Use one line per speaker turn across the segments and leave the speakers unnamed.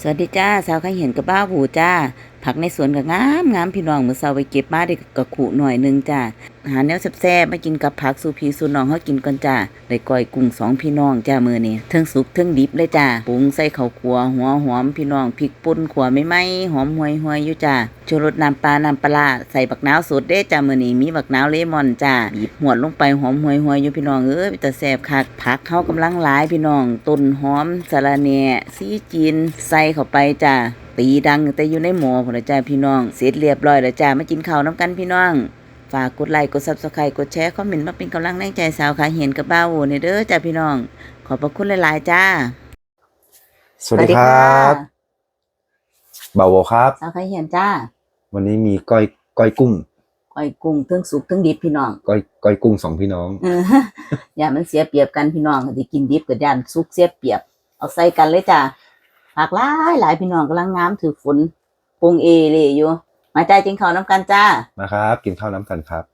สวัสดีจ้าสาวข้าเห็นกับบ้าหูจ้า ผักในสวนก็งามงามพี่น้องมื้อเช้าไปเก็บมาได้กระขุหน่อยหนึงจ้าหาแนวแซ่บๆมากินกับผักสูพีสูน้องเฮากินก่อนจ้าได้ก้อยกุ้งสองพี่น้องจ้ามื้อนี้เทิงสุกเทิงดิบเลยจ้าปรุงใส่ข้าวคั่วหัวหอมพี่น้องพริกป่นขัวไม่ไหมหอมห่วยๆอยู่จ้าชูรสน้ำปลาน้ำปลาใส่บักนาวสดเด้จ้ามื้อนี้มีบักนาวเลมอนจ้าบีบหวดลงไปหอมห่วยๆอยู่พี่น้องเอ้ยแต่แซ่บคักผักเฮากำลังหลายพี่น้องต้นหอมสะระแหน่ซีจีนใส่เข้าไปจ้า ตีดังแต่อยู่ในหมอพุ่นละจ้าพี่น้อง เสร็จเรียบร้อยแล้วจ้ามากินข้าวน้ำกันพี่น้อง ฝากกดไลค์กด Subscribe กดแชร์คอมเมนต์มาเป็นกำลังแรงใจสาวขาเห็นกับบ้าวโอนี่เด้อจ้าพี่น้อง ขอบพระคุณหลายๆจ้า
สวัสดีครับบ่าวโวครับ
สาวขาเห็นจ้า
วันนี้มีก้อยก้อยกุ้ง
ก้อยกุ้งเทั้งสุกเทั้งดิบพี่น้อง
ก้อยก้อยกุ้งสองพี่น้อง
เอออย่ามันเสียเปรียบกันพี่น้องที่กินดิบกับย่านสุกเสียเปรียบ เอาใส่กันเลยจ้า ผักหลายหลายพี่น้องกำลังงามถือฝนปรุงเอเลยอยู่ มาจ้ากินข้าวน้ำกันจ้า
มาครับ กินข้าวน้ำกันครับ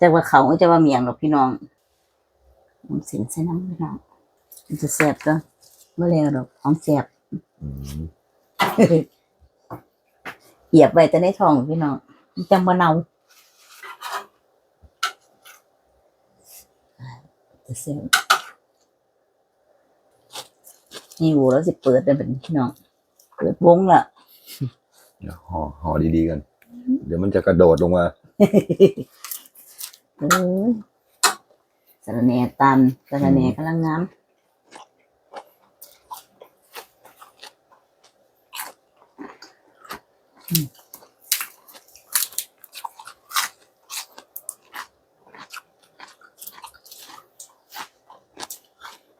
จะว่าเขาก็จะว่าเมียงหรอกพี่น้องน้ำสินใส่น้ำพี่น้องมันจะแซ่บก็เมื่อแล้วหรอกของแซ่บ
อืม
เหยียบไว้แต่ในท้องพี่น้องมันจังบ่เนาจะแซ่บ นี่โหแล้วสิเปิดได้เป็นพี่น้อง เปิดวงละ
เดี๋ยวห่อห่อดีๆกัน เดี๋ยวมันจะกระโดดลงมา
เออสะระแหน่ตันสะระแหน่กำลังงามอืม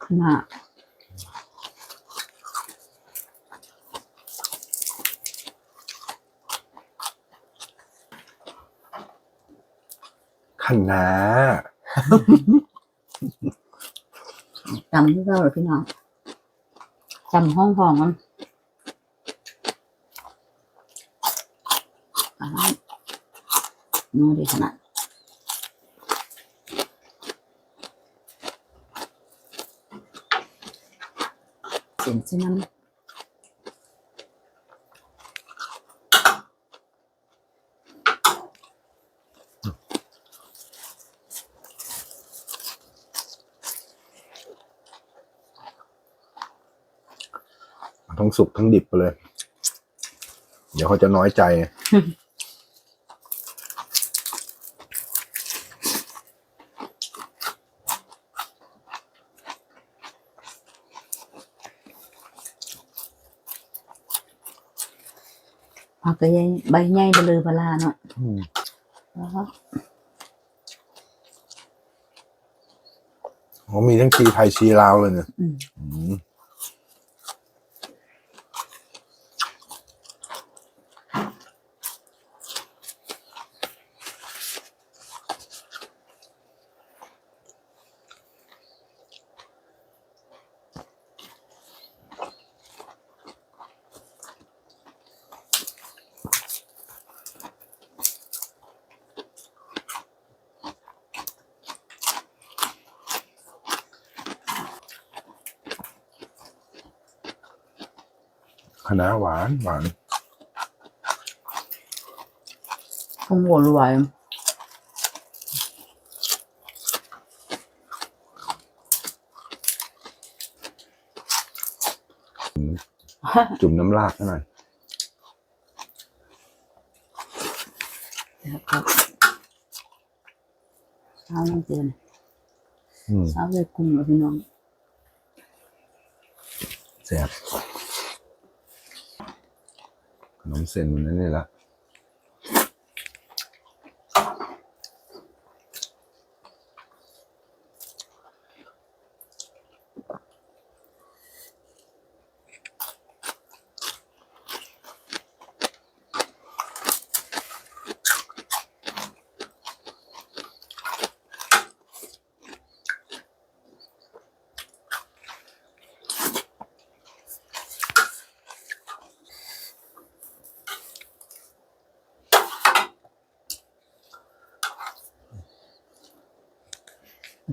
ขนาด
ขันนา
จำที่เราหรอพี่น้องจำห้องห้องมันอ่านัวดีขนาดเสียงใช่ไหม
ทั้งสุกทั้งดิบไปเลย เดี๋ยวเขาจะน้อยใจ
ผักก็ใหญ่ใบใหญ่เบลอเบลาเนาะ
อืม
แล้วก็
เขามีทั้งชีไทยชีลาวเลยเนี่ย
อืม
อืม คณะหวานหวาน
คงหัวรวย
จุ่มน้ำลาดหน่อย
นะครับเช้าน้ำเตือน
อืม
เช้าเลยกุ้งแล้วพี่น้อง
แซ่บ ขนมเส้นมันนั่นนี่ละ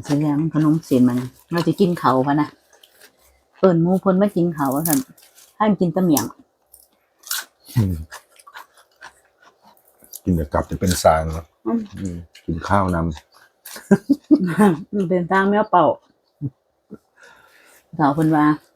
แสดงขนมเสียนมันเราจะกินเขาพะนะเปิ่นหมูเพนไม่กินเขาว่าท่านให้มันกินแตะเมียง
อืมกินแต่กลับจะเป็นสางเนอะ
อืม
อืมกินข้าวน
มันเป็นทางแมวเป่าสาวคนว่าอ่า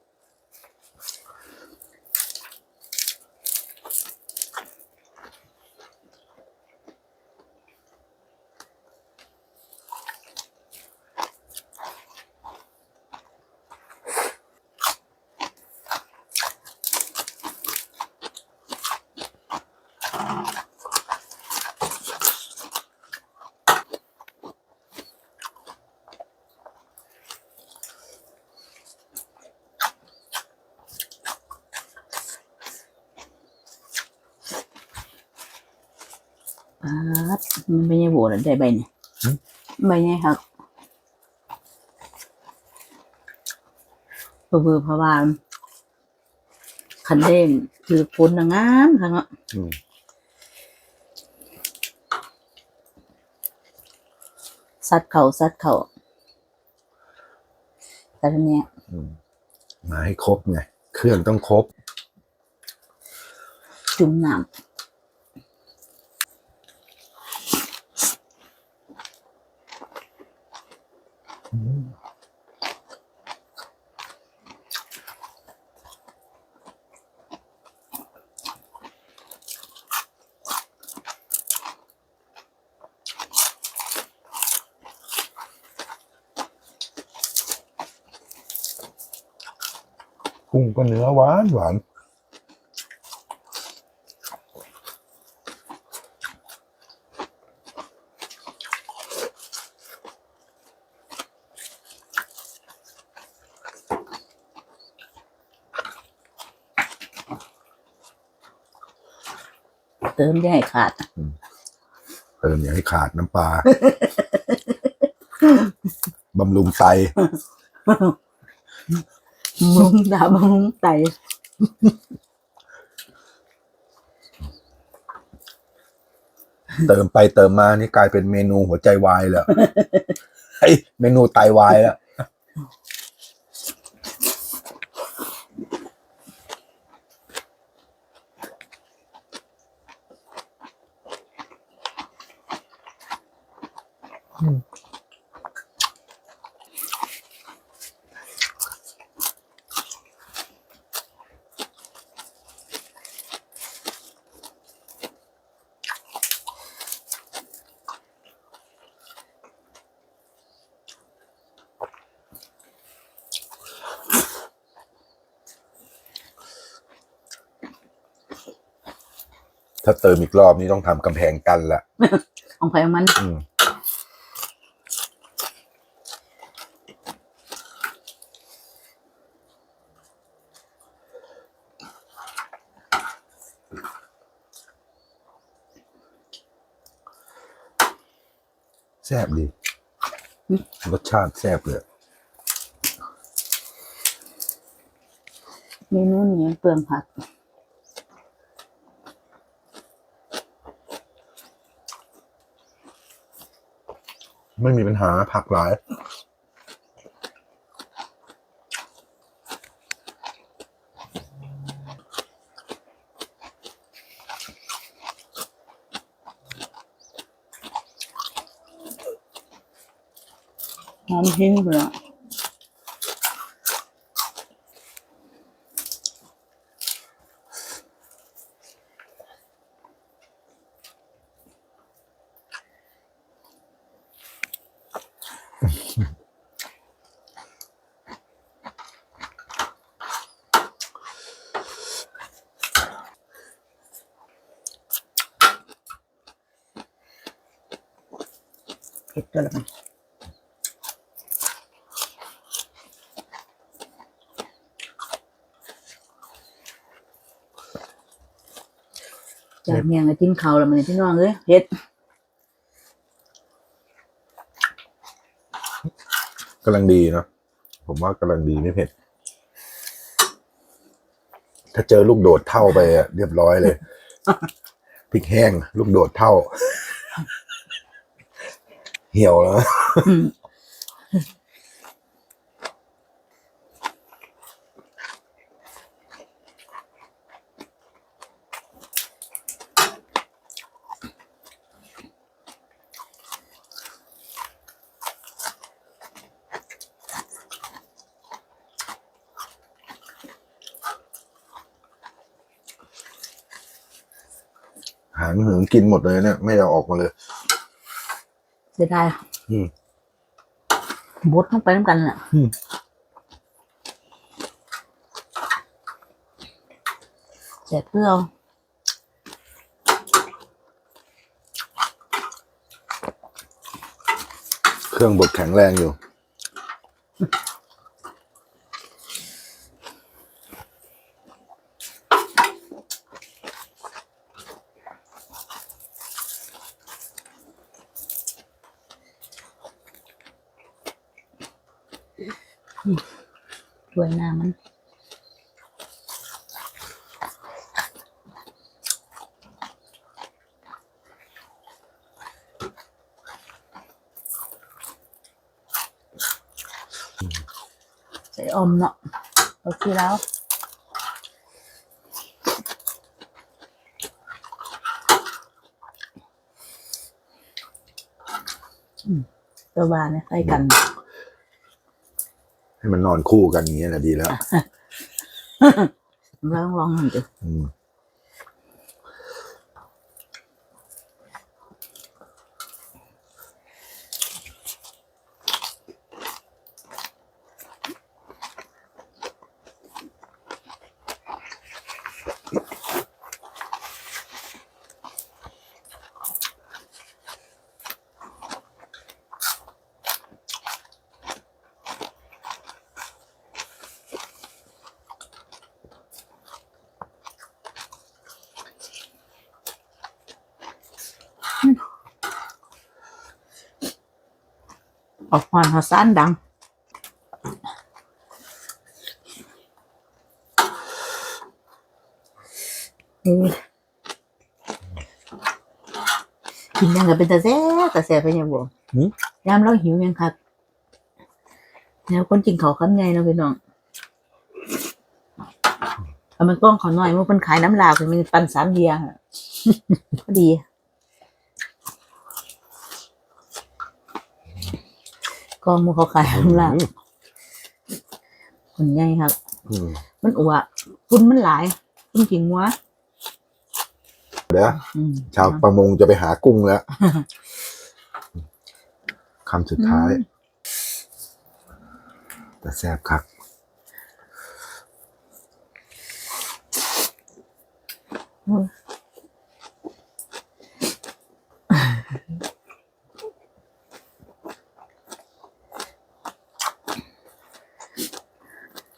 มันไม่ใช่โหวตได้ใบเนี่ยใบเนี่ยครับเพื่อเพราะว่าคันเร่งคือคนน่ะงามค่ะเนาะำ
อืม
ซัดเข่าซัดเข่าแต่ทีเนี้ย
อืมมาให้ครบไง เครื่องต้องครบ
จุ่มน้ำ
กุ้งก็เนื้อหวานหวาน
เติมได้ให้ขาด
เติมอย่าให้ขาดน้ำปลาบำรุงไต
มึงด่ามึงไต
เติมไปเติมมานี่กลายเป็นเมนูหัวใจวายแล้วไอ้ยเมนูไตวายแล้ว ถ้าเติมอีกรอบนี้ต้องทำกำแพงกันละ
ของใครของมัน
อืม แซ่บดีรสชาติแซ่บเลย
เมนูนี้เปลืองผัก
ไม่มีปัญหาผักหลาย
หอม หิ้งเลยอะเผ็ดตัวละมันจากเมียงกับจิ้มเขาวแล้วมันพี่น้องเอ้ยเผ็ด
กำลังดีเนาะผมว่ากำลังดีไม่เผ็ด ถ้าเจอลูกโดดเท่าไปอะเรียบร้อยเลยพริกแห้ง ลูกโดดเท่า เหี่ยวแล้ว
อืมา
งเหิงกินหมดเลยเนี่ย ไม่ได้เอาออกมาเลย
เสียดาย
อืม
บดเข้าไปน้ำกันน่ะ
อืม
แสบเปรี้ยว
เครื่องบดแข็งแรงอยู่
วยงามมันใส่อมเนาะโอเคแล้วตัวบานเนี่ยใส่กัน
ให้มันนอนคู่กันอย่างเงี้ยนะดีแล้ว
ลองลองหน่อยดิ
อืม
ออกหอนหอสั้นดังเออกินยังกับเป็นตาแซ่บตาแซ่บไปยังบ่
หืม
ยามเราหิวยังครับแล้วคนกินเขาวคำใหญ่เนาะพี่น้องเอามันกล้องเขาหน่อยมันเป็นขายน้ำลาวเป็นปันสามเดียอะพอดี กล้องมันเขาขายน้ำลาวคนใหญ่ครับ
อืม
มันอ้วกฝุ่นมันหลายฝุ่นกินหัว
เดี๋ยว
อืม
ชาวประมงจะไปหากุ้งแล้วคำสุดท้าย แต่แซ่บคัก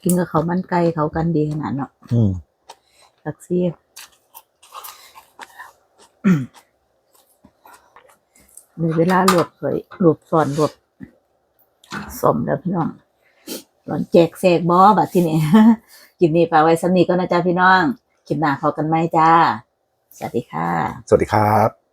กินกับเขาวมันไก่เขากันดีขนาดเนาะ
อืม
ตักซี่ในเวลาหลวบเคยหลวบสอนหลวบสมแล้วพี่น้องสอนแจกแสกบอบัดที่นี่คลิปนี้ฝากไว้สำนีก็นะจ๊ะพี่น้องคลิปหน้าพอกันไหมจ้า สวัสดีค่ะ
สวัสดีครับ